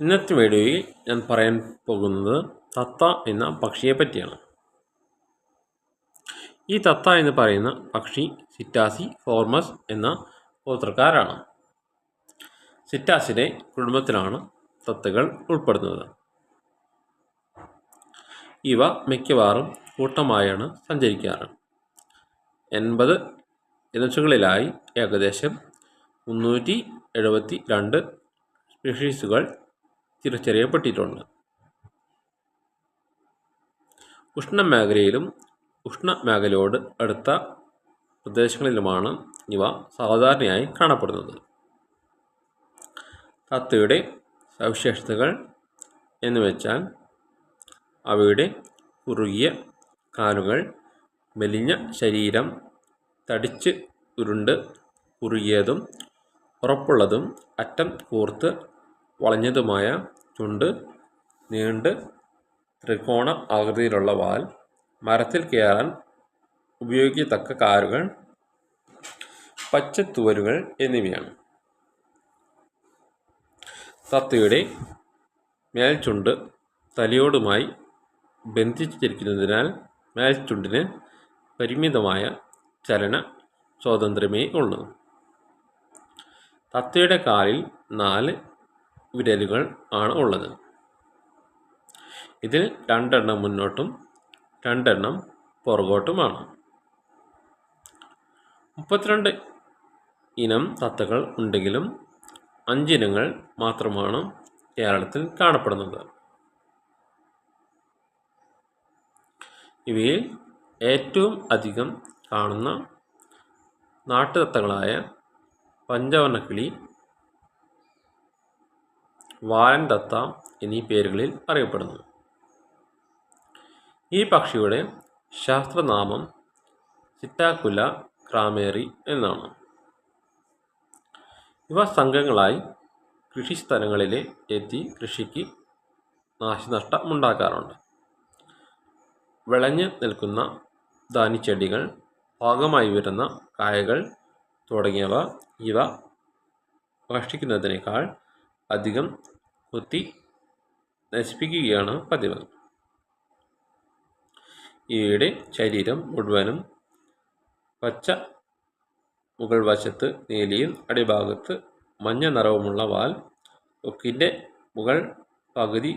ഇന്നത്തെ വീഡിയോയിൽ ഞാൻ പറയാൻ പോകുന്നത് തത്ത എന്ന പക്ഷിയെ പറ്റിയാണ്. ഈ തത്ത എന്ന് പറയുന്ന പക്ഷി സിറ്റാസി ഫോർമസ് എന്ന ഗോത്രക്കാരാണ്. സിറ്റാസിന്റെ കുടുംബത്തിലാണ് തത്തകൾ ഉൾപ്പെടുന്നത്. ഇവ മിക്കവാറും കൂട്ടമായാണ് സഞ്ചരിക്കാറ്. എൺപത് ഇനച്ചുകളിലായി ഏകദേശം മുന്നൂറ്റി എഴുപത്തി രണ്ട് സ്പീഷീസുകൾ തിരിച്ചറിയപ്പെട്ടിട്ടുണ്ട് ഉഷ്ണമേഖലയിലും ഉഷ്ണമേഖലയോട് അടുത്ത പ്രദേശങ്ങളിലുമാണ് ഇവ സാധാരണയായി കാണപ്പെടുന്നത്. തത്തയുടെ സവിശേഷതകൾ എന്ന് വെച്ചാൽ അവയുടെ കുറുകിയ കാലുകൾ മെലിഞ്ഞ ശരീരം തടിച്ച് ഉരുണ്ട് കുറുകിയതും ഉറപ്പുള്ളതും അറ്റം കൂർത്ത് വളഞ്ഞതുമായ ചുണ്ട് നീണ്ട് ത്രികോണ ആകൃതിയിലുള്ള വാൽ. മരത്തിൽ കയറാൻ ഉപയോഗിക്കത്തക്ക കാലുകൾ പച്ചത്തുവരുകൾ എന്നിവയാണ്. തത്തയുടെ മേൽചുണ്ട് തലയോടുമായി ബന്ധിച്ചിരിക്കുന്നതിനാൽ മേൽചുണ്ടിന് പരിമിതമായ ചലന സ്വാതന്ത്ര്യമേ ഉള്ളൂ. തത്തയുടെ കാലിൽ നാല് വിരലുകൾ ആണ് ഉള്ളത്. ഇതിൽ രണ്ടെണ്ണം മുന്നോട്ടും രണ്ടെണ്ണം പുറകോട്ടുമാണ്. മുപ്പത്തിരണ്ട് ഇനം തത്തകൾ ഉണ്ടെങ്കിലും അഞ്ചിനങ്ങൾ മാത്രമാണ് കേരളത്തിൽ കാണപ്പെടുന്നത്. ഇവയിൽ ഏറ്റവും അധികം കാണുന്ന നാട്ടുതത്തകളായ പഞ്ചവർണക്കിളി വാലൻ തത്ത എന്നീ പേരുകളിൽ അറിയപ്പെടുന്നു. ഈ പക്ഷിയുടെ ശാസ്ത്രനാമം ചിറ്റാക്കുല ക്രാമേറി എന്നാണ്. ഇവ സംഘങ്ങളായി കൃഷിസ്ഥലങ്ങളിലെ എത്തി കൃഷിക്ക് നാശനഷ്ടമുണ്ടാക്കാറുണ്ട്. വിളഞ്ഞ് നിൽക്കുന്ന ധാന്യച്ചെടികൾ പാകമായി വരുന്ന കായകൾ തുടങ്ങിയവ ഇവ ഭക്ഷിക്കുന്നതിനേക്കാൾ അധികം കൊത്തി നശിപ്പിക്കുകയാണ് പതിവ്. ഇവയുടെ ശരീരം മുഴുവനും പച്ച മുകൾ വശത്ത് നീലിയും അടിഭാഗത്ത് മഞ്ഞ നിറവുമുള്ള വാൽ കൊക്കിന്റെ മുകൾ പകുതി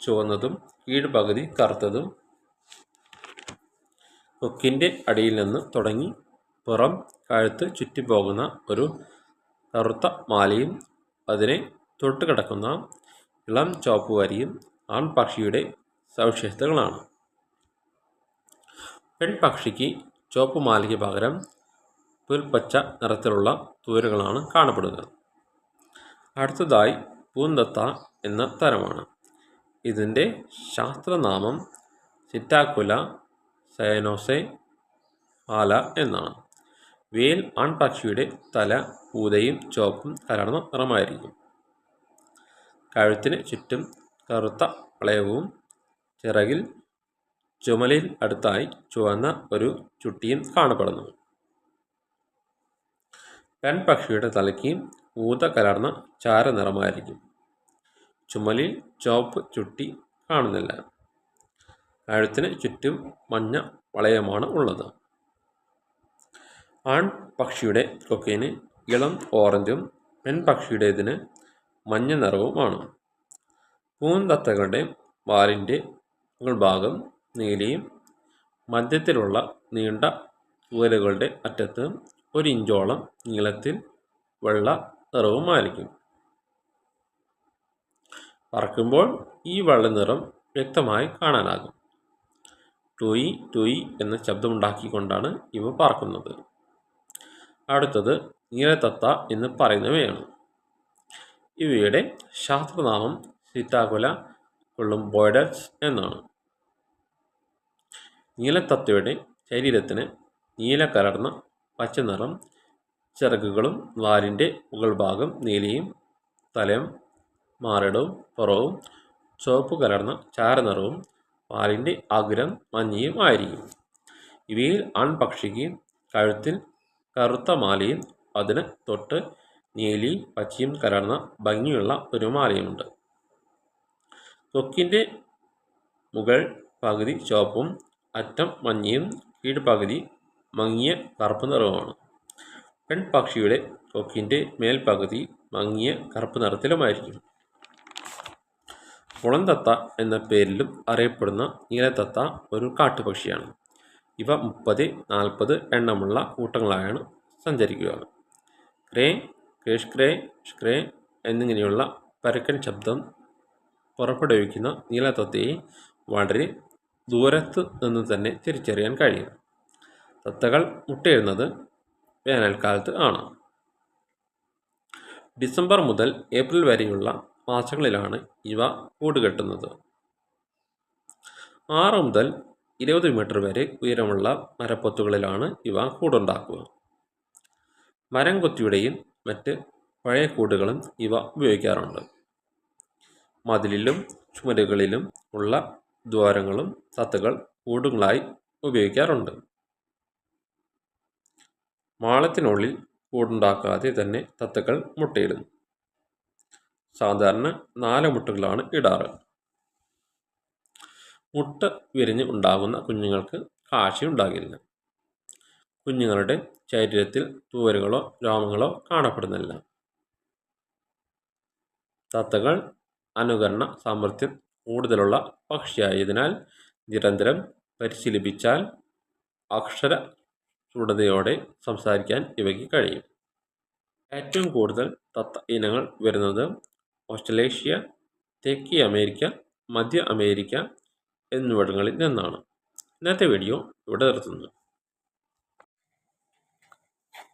ചുവന്നതും കീഴ്പകുതി കറുത്തതും കൊക്കിന്റെ അടിയിൽ നിന്ന് തുടങ്ങി പുറം കഴുത്ത് ചുറ്റിപ്പോകുന്ന ഒരു കറുത്ത മാലയും അതിനെ തൊട്ട് കിടക്കുന്ന ഇളം ചുവപ്പ് വരിയും ആൺപക്ഷിയുടെ സവിശേഷതകളാണ്. പെൺപക്ഷിക്ക് ചുവപ്പ് മാലയ്ക്ക് പകരം പുൽപ്പച്ച നിറത്തിലുള്ള തൂരുകളാണ് കാണപ്പെടുന്നത് അടുത്തതായി പൂന്തത്ത എന്ന തരമാണ്. ഇതിന്റെ ശാസ്ത്രനാമം സിറ്റാക്കുല സയനോസെ ആല എന്നാണ്. വേൽ ആൺപക്ഷിയുടെ തല ഊതയും ചുവപ്പും കലർന്ന നിറമായിരിക്കും. കഴുത്തിന് ചുറ്റും കറുത്ത വളയവും ചിറകിൽ ചുമലിൽ അടുത്തായി ചുവന്ന ഒരു ചുട്ടിയും കാണപ്പെടുന്നു. പെൺപക്ഷിയുടെ തലയ്ക്ക് ഊത കലർന്ന ചാരനിറമായിരിക്കും ചുമലിൽ ചുവപ്പ് ചുട്ടി കാണുന്നില്ല. കഴുത്തിന് ചുറ്റും മഞ്ഞ വളയമാണ് ഉള്ളത്. ആൺ പക്ഷിയുടെ കൊക്കേന് ഇളം ഓറഞ്ചും പെൺപക്ഷിയുടേതിന് മഞ്ഞ നിറവുമാണ് പൂന്തത്തകളുടെ വാലിന്റെ മുകൾഭാഗം നീലയും മധ്യത്തിലുള്ള നീണ്ട തൂവലുകളുടെ അറ്റത്ത് ഒരു ഇഞ്ചോളം നീളത്തിൽ വെള്ള നിറവുമായിരിക്കും പറക്കുമ്പോൾ ഈ വെള്ള നിറം വ്യക്തമായി കാണാനാകും. ടൂയി ടൂയി എന്ന ശബ്ദമുണ്ടാക്കിക്കൊണ്ടാണ് ഇവ പറക്കുന്നത് അടുത്തത് നീലത്തത്ത എന്ന് പറയുന്നവയാണ്. ഇവയുടെ ശാസ്ത്രനാമം സിറ്റാകുല കൊള്ളുംബോയ്ഡസ് എന്നാണ്. നീലത്തത്തയുടെ ശരീരത്തിന് നീല കലർന്ന പച്ച നിറം ചിറകുകളും വാലിന്റെ മുകൾ ഭാഗം നീലയും തലയും മാറിടവും പുറവും ചുവപ്പ് കലർന്ന ചാരനിറവും വാലിന്റെ അഗ്രം മഞ്ഞയും ആയിരിക്കും. ഇവയിൽ ആൺപക്ഷിക്ക് കഴുത്തിൽ കറുത്ത മാലയും അതിന് തൊട്ട് നീലി പച്ചയും കലർന്ന ഭംഗിയുള്ള ഒരു മാലയുമുണ്ട്. തൊക്കിന്റെ മുകൾ പകുതി ചുവപ്പും അറ്റം മഞ്ഞയും കീഴ്പകുതി മങ്ങിയ കറുപ്പ് നിറവുമാണ്. പെൺപക്ഷിയുടെ തൊക്കിന്റെ മേൽപകുതി മങ്ങിയ കറുപ്പ് നിറത്തിലുമായിരിക്കും. കുളന്തത്ത എന്ന പേരിലും അറിയപ്പെടുന്ന നീലത്തത്ത ഒരു കാട്ടുപക്ഷിയാണ്. ഇവ മുപ്പത് നാൽപ്പത് എണ്ണമുള്ള കൂട്ടങ്ങളായാണ് സഞ്ചരിക്കുക ക്രേ കേഷ് ക്രേ ഷ്ക്രേ എന്നിങ്ങനെയുള്ള പരക്കൻ ശബ്ദം പുറപ്പെടുവിക്കുന്ന നീലത്തത്തയെ വളരെ ദൂരത്ത് നിന്ന് തന്നെ തിരിച്ചറിയാൻ കഴിയും. തത്തകൾ മുട്ടയിടുന്നത് വേനൽക്കാലത്ത് ആണ്. ഡിസംബർ മുതൽ ഏപ്രിൽ വരെയുള്ള മാസങ്ങളിലാണ് ഇവ കൂടുകെട്ടുന്നത്. ആറ് മുതൽ ഇരുപത് മീറ്റർ വരെ ഉയരമുള്ള മരപ്പൊത്തുകളിലാണ് ഇവ കൂടുണ്ടാക്കുക. മരം കൊത്തിയുടെയും മറ്റ് പഴയ കൂടുകളും ഇവ ഉപയോഗിക്കാറുണ്ട്. മതിലിലും ചുമരുകളിലും ഉള്ള ദ്വാരങ്ങളും തത്തകൾ കൂടുകളായി ഉപയോഗിക്കാറുണ്ട്. മാളത്തിനുള്ളിൽ കൂടുണ്ടാക്കാതെ തന്നെ തത്തകൾ മുട്ടയിടുന്നു സാധാരണ നാല് മുട്ടകളാണ് ഇടാറ്. മുട്ട വിരിഞ്ഞ് ഉണ്ടാകുന്ന കുഞ്ഞുങ്ങൾക്ക് കാശിയുണ്ടാകില്ല. കുഞ്ഞുങ്ങളുടെ ശരീരത്തിൽ തൂവലുകളോ രോമങ്ങളോ കാണപ്പെടുന്നില്ല. തത്തകൾ അനുകരണ സാമർഥ്യം കൂടുതലുള്ള പക്ഷിയായതിനാൽ നിരന്തരം പരിശീലിപ്പിച്ചാൽ അക്ഷര ചൂടതയോടെ സംസാരിക്കാൻ ഇവയ്ക്ക് കഴിയും. ഏറ്റവും കൂടുതൽ തത്ത ഇനങ്ങൾ വരുന്നത് ഓസ്ട്രലേഷ്യ തെക്കേ അമേരിക്ക മധ്യ അമേരിക്ക എന്നിവിടങ്ങളിൽ നിന്നാണ്. ഇന്നത്തെ വീഡിയോ ഇവിടെ നിർത്തുന്നു.